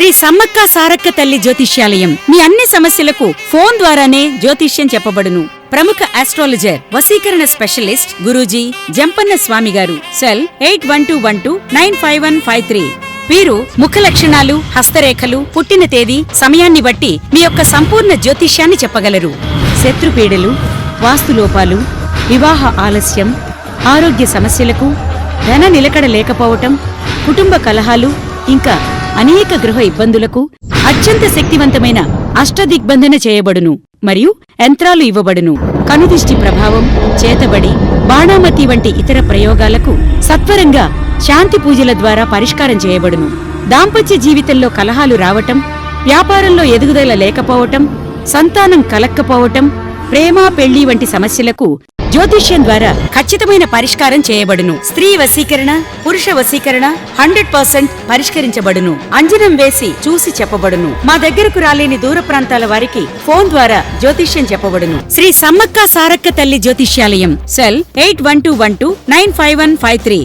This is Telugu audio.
శ్రీ సమ్మక్క సారక్క తల్లి జ్యోతిష్యాలయం. మీ అన్ని సమస్యలకు ఫోన్ ద్వారానే జ్యోతిష్యం చెప్పబడును. ప్రముఖ ఆస్ట్రాలజర్ వసీకరణ స్పెషలిస్ట్ గురూజీ జంపన్న స్వామి గారు. Cell eight one two one two nine five one five three. వీరు ముఖ లక్షణాలు హస్తరేఖలు పుట్టిన తేదీ సమయాన్ని బట్టి మీ యొక్క సంపూర్ణ జ్యోతిష్యాన్ని చెప్పగలరు. శత్రుపీడలు వాస్తులోపాలు వివాహ ఆలస్యం ఆరోగ్య సమస్యలకు ధన నిలకడ లేకపోవటం కుటుంబ కలహాలు ఇంకా అనేక గృహ ఇబ్బందులకు అత్యంత శక్తివంతమైన అష్టదిగ్బంధన చేయబడును మరియు యంత్రాలు ఇవ్వబడును. కనుదిష్టి ప్రభావం చేతబడి బాణామతి వంటి ఇతర ప్రయోగాలకు సత్వరంగా శాంతి పూజల ద్వారా పరిష్కారం చేయబడును. దాంపత్య జీవితంలో కలహాలు రావటం వ్యాపారంలో ఎదుగుదల లేకపోవటం సంతానం కలక్కపోవటం ప్రేమ పెళ్ళి వంటి సమస్యలకు జ్యోతిష్యం ద్వారా ఖచ్చితమైన పరిష్కారం చేయబడును. స్త్రీ వశీకరణ పురుష వశీకరణ హండ్రెడ్ పర్సెంట్ పరిష్కరించబడును. అంజనం వేసి చూసి చెప్పబడును. మా దగ్గరకు రాలేని దూర ప్రాంతాల వారికి ఫోన్ ద్వారా జ్యోతిష్యం చెప్పబడును. శ్రీ సమ్మక్క సారక్క తల్లి జ్యోతిష్యాలయం cell eight one two one two nine five one five three.